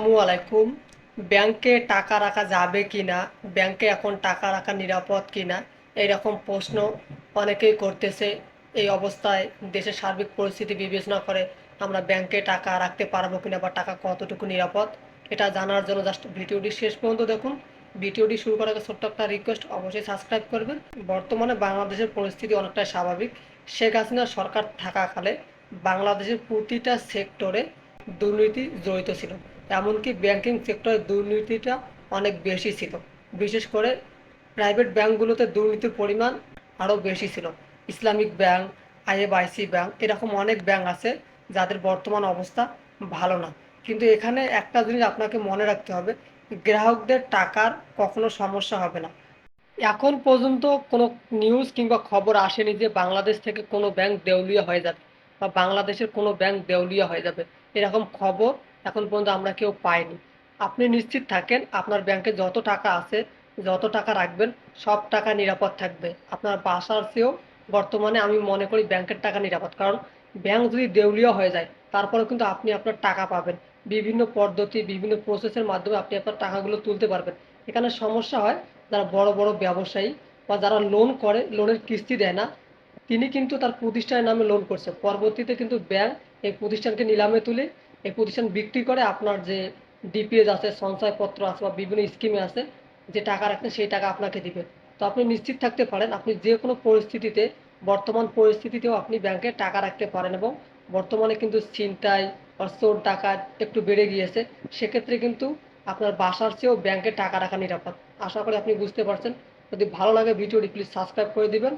আসসালামু আলাইকুম। ব্যাংকে টাকা রাখা যাবে কি না ব্যাংকে এখন টাকা রাখা নিরাপদ কি না এইরকম প্রশ্ন অনেকেই করতেছে। এই অবস্থায় দেশের সার্বিক পরিস্থিতি বিবেচনা করে আমরা ব্যাংকে টাকা রাখতে পারব কিনা বা টাকা কতটুকু নিরাপদ, এটা জানার জন্য জাস্ট ভিডিওটি শেষ পর্যন্ত দেখুন। ভিডিওটি শুরু করার আগে ছোট্ট একটা রিকোয়েস্ট অবশ্যই সাবস্ক্রাইব করবেন। বর্তমানে বাংলাদেশের পরিস্থিতি অনেকটাই স্বাভাবিক। শেখ হাসিনা সরকার থাকাকালে বাংলাদেশের প্রতিটা সেক্টরে দুর্নীতি জড়িত ছিল। এমনকি ব্যাংকিং সেক্টরে দুর্নীতিটা অনেক বেশি ছিল। বিশেষ করে প্রাইভেট ব্যাংকগুলোতে দুর্নীতির পরিমাণ আরও বেশি ছিল। ইসলামিক ব্যাংক আইএফআইসি ব্যাংক এরকম অনেক ব্যাংক আছে যাদের বর্তমান অবস্থা ভালো না। কিন্তু এখানে একটা জিনিস আপনাকে মনে রাখতে হবে, গ্রাহকদের টাকার কখনো সমস্যা হবে না। এখন পর্যন্ত কোনো নিউজ কিংবা খবর আসেনি যে বাংলাদেশ থেকে কোনো ব্যাংক দেউলিয়া হয়ে যাবে বা বাংলাদেশের কোনো ব্যাংক দেউলিয়া হয়ে যাবে। এরকম খবর এখন পর্যন্ত আমরা কেউ পাইনি। আপনি নিশ্চিত থাকেন আপনার ব্যাংকে যত টাকা আছে, যত টাকা রাখবেন, সব টাকা নিরাপদ থাকবে। আপনার বাসার চেয়েও বর্তমানে আমি মনে করি ব্যাংকের টাকা নিরাপদ। কারণ ব্যাংক যদি দেউলিয়া হয়ে যায় তারপরে কিন্তু আপনি আপনার টাকা পাবেন। বিভিন্ন পদ্ধতি, বিভিন্ন প্রসেসের মাধ্যমে আপনি আপনার টাকাগুলো তুলতে পারবেন। এখানে সমস্যা হয় যারা বড় বড় ব্যবসায়ী বা যারা লোন করে লোনের কিস্তি দেয় না তিনি কিন্তু তার প্রতিষ্ঠানের নামে লোন করছে। পরবর্তীতে কিন্তু ব্যাংক এই প্রতিষ্ঠানকে নিলামে তুলে এই প্রতিষ্ঠান বিক্রি করে আপনার যে ডিপিএস আছে, সঞ্চয়পত্র আছে বা বিভিন্ন স্কিমে আছে, যে টাকা রাখছেন সেই টাকা আপনাকে দিবে। তো আপনি নিশ্চিত থাকতে পারেন, আপনি যে কোনো পরিস্থিতিতে, বর্তমান পরিস্থিতিতেও আপনি ব্যাংকে টাকা রাখতে পারেন এবং বর্তমানে কিন্তু বা চোর টাকা একটু বেড়ে গিয়েছে, সেক্ষেত্রে কিন্তু আপনার বাসার চেয়েও ব্যাংকে টাকা রাখা নিরাপদ। আশা করি আপনি বুঝতে পারছেন। যদি ভালো লাগে ভিডিওটি প্লিজ সাবস্ক্রাইব করে দিবেন।